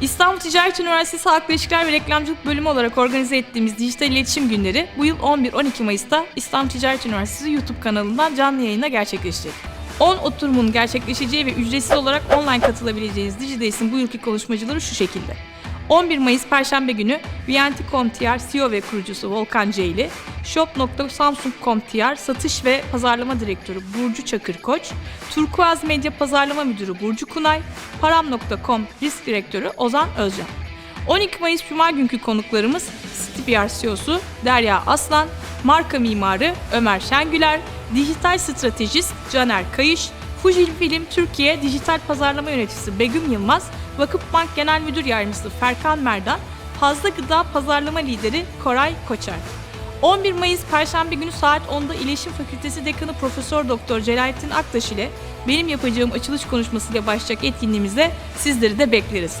İstanbul Ticaret Üniversitesi Halkla İlişkiler ve Reklamcılık Bölümü olarak organize ettiğimiz dijital iletişim günleri bu yıl 11-12 Mayıs'ta İstanbul Ticaret Üniversitesi YouTube kanalından canlı yayına gerçekleşecek. 10 oturumun gerçekleşeceği ve ücretsiz olarak online katılabileceğiniz Digidays'in bu yılki konuşmacıları şu şekilde. 11 Mayıs Perşembe günü VNT.com.tr CEO ve kurucusu Volkan Ceyli, Shop.samsung.com.tr satış ve pazarlama direktörü Burcu Çakır Koç, Turkuaz Medya Pazarlama Müdürü Burcu Kunay, Param.com Risk Direktörü Ozan Özcan. 12 Mayıs Cuma günkü konuklarımız CityPR CEO'su Derya Aslan, marka mimarı Ömer Şengüler, dijital stratejist Caner Kayış, Fujifilm Türkiye Dijital Pazarlama Yöneticisi Begüm Yılmaz, Vakıfbank Genel Müdür Yardımcısı Ferkan Merdan, Fazla Gıda Pazarlama Lideri Koray Koçer. 11 Mayıs Perşembe günü saat 10'da İletişim Fakültesi Dekanı Profesör Doktor Celalettin Aktaş ile benim yapacağım açılış konuşmasıyla başlayacak etkinliğimizde sizleri de bekleriz.